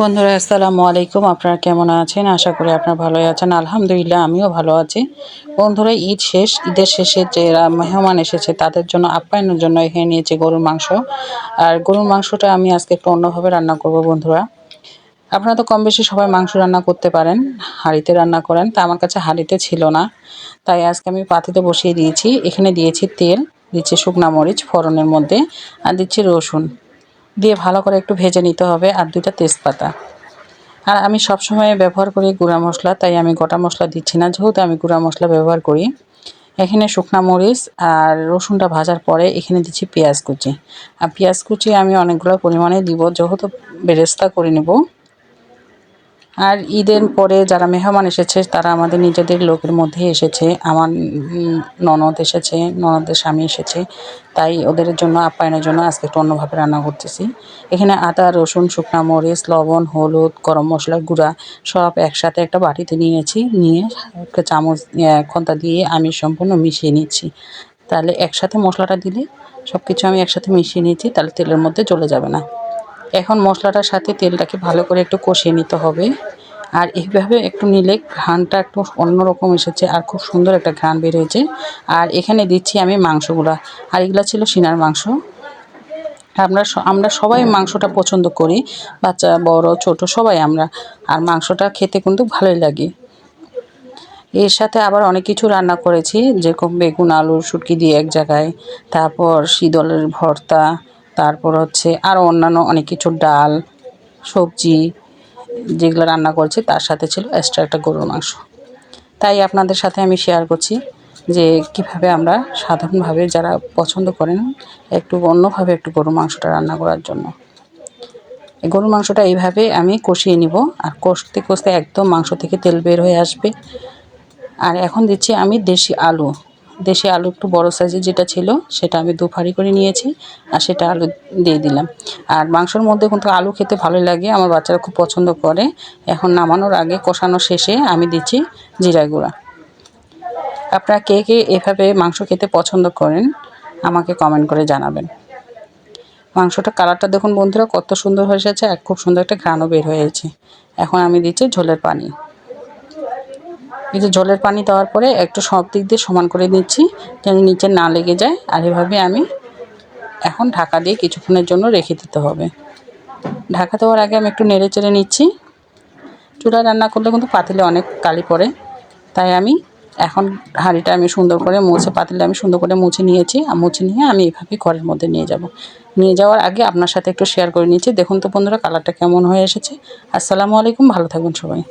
বন্ধুরা, আসসালামু আলাইকুম। আপনারা কেমন আছেন? আশা করি আপনারা ভালোই আছেন। আলহামদুলিল্লাহ, আমিও ভালো আছি। বন্ধুরা, ঈদ শেষ, ঈদের শেষে যারা মেহমান এসেছে, তাদের জন্য আপ্যায়নের জন্য এখানে নিয়েছি গরুর মাংস। আর গরুর মাংসটা আমি আজকে একটু অন্যভাবে রান্না করব, বন্ধুরা। আপনারা তো কম বেশি সবাই মাংস রান্না করতে পারেন, হাঁড়িতে রান্না করেন। তা আমার কাছে হাঁড়িতে ছিল না, তাই আজকে আমি পাতিতে বসিয়ে দিয়েছি। এখানে দিয়েছি তেল, দিচ্ছি শুকনা মরিচ ফোড়নের মধ্যে, আর দিচ্ছি রসুন। দিয়ে ভালো করে একটু ভেজে নিতে হবে আর দুইটা তেজপাতা। আর আমি সবসময় ব্যবহার করি গুঁড়া মশলা, তাই আমি গোটা মশলা দিচ্ছি না। যেহেতু আমি গুঁড়া মশলা ব্যবহার করি, এখানে শুকনা মরিচ আর রসুনটা ভাজার পরে এখানে দিচ্ছি পেঁয়াজ কুচি। আর পেঁয়াজ কুচি আমি অনেকগুলো পরিমাণে দিব, যেহেতু বেরেস্তা করে নেব। আর ঈদের পরে যারা মেহমান এসেছে, তারা আমাদের নিজেদের লোকের মধ্যে এসেছে। আমার ননদ এসেছে, ননদের স্বামী এসেছে। তাই ওদের জন্য, আপ্যায়নের জন্য আজকে একটু অন্যভাবে রান্না করতেছি। এখানে আদা, রসুন, শুকনা মরিচ, লবণ, হলুদ, গরম মশলা গুঁড়া সব একসাথে একটা বাটিতে নিয়েছি। নিয়ে একটা চামচ খন্তা দিয়ে আমি সম্পূর্ণ মিশিয়ে নিচ্ছি। তাহলে একসাথে মশলাটা দিলে সব কিছু আমি একসাথে মিশিয়ে নিচ্ছি তাহলে তেলের মধ্যে চলে যাবে না। এখন মশলাটার সাথে তেলটাকে ভালো করে একটু কষিয়ে নিতে হবে। আর এইভাবে একটু নিলে ঘ্রাণটা একটু অন্যরকম এসেছে আর খুব সুন্দর একটা ঘ্রাণ বের হয়েছে। আর এখানে দিচ্ছি আমি মাংসগুলা। আর এগুলো ছিল সিনার মাংস। আমরা আমরা সবাই মাংসটা পছন্দ করি। বাচ্চা, বড়, ছোট, সবাই আমরা। আর মাংসটা খেতে কিন্তু ভালোই লাগে। এর সাথে আবার অনেক কিছু রান্না করেছি। যেরকম বেগুন, আলু, শুটকি দিয়ে এক জায়গায়। তারপর শীতলের ভর্তা তারপর হচ্ছে আরও অন্যান্য অনেক কিছু, ডাল, সবজি যেগুলো রান্না করছি, তার সাথে ছিল এক্সট্রা একটা গরুর মাংস। তাই আপনাদের সাথে আমি শেয়ার করছি যে কীভাবে আমরা সাধারণভাবে যারা পছন্দ করেন একটু অন্যভাবে একটু গরুর মাংসটা রান্না করার জন্য। গরুর মাংসটা এইভাবে আমি কষিয়ে নিব আর কষতে কষতে একদম মাংস থেকে তেল বের হয়ে আসবে। আর এখন দিচ্ছি আমি দেশি আলু। দেশি আলু একটু বড় সাইজের যেটা ছিল, সেটা আমি দু ফাড়ি করে নিয়েছি আর সেটা আলু দিয়ে দিলাম। আর মাংসর মধ্যে কিন্তু আলু খেতে ভালো লাগে, আমার বাচ্চারা খুব পছন্দ করে। এখন নামানোর আগে, কষানো শেষে আমি দিচ্ছি জিরা গুঁড়া। আপনারা কে কে এভাবে মাংস খেতে পছন্দ করেন, আমাকে কমেন্ট করে জানাবেন। মাংসটা কালারটা দেখুন বন্ধুরা, কত সুন্দর হয়ে এসেছে আর খুব সুন্দর একটা ঘ্রাণও বের হয়েছে। এখন আমি দিচ্ছি ঝোলের পানি। এই যে জলের পানি দেওয়ার পরে একটু সব দিক দিয়ে সমান করে নিচ্ছি যেন নিচে না লেগে যায়। আর এভাবে আমি এখন ঢাকা দিয়ে কিছুক্ষণের জন্য রেখে দিতে হবে। ঢাকা দেওয়ার আগে আমি একটু নেড়ে চেড়ে নিচ্ছি। চুলায় রান্না করলে কিন্তু পাতিলে অনেক কালি পড়ে। তাই আমি এখন হাঁড়িটা আমি সুন্দর করে মুছে পাতিলে আমি সুন্দর করে মুছে নিয়েছি। আর মুছে নিয়ে আমি এভাবে ঘরের মধ্যে নিয়ে যাব। নিয়ে যাওয়ার আগে আপনার সাথে একটু শেয়ার করে নিচ্ছি। দেখুন তো বন্ধুরা কালারটা কেমন হয়ে এসেছে। আসসালামু আলাইকুম, ভালো থাকবেন সবাই।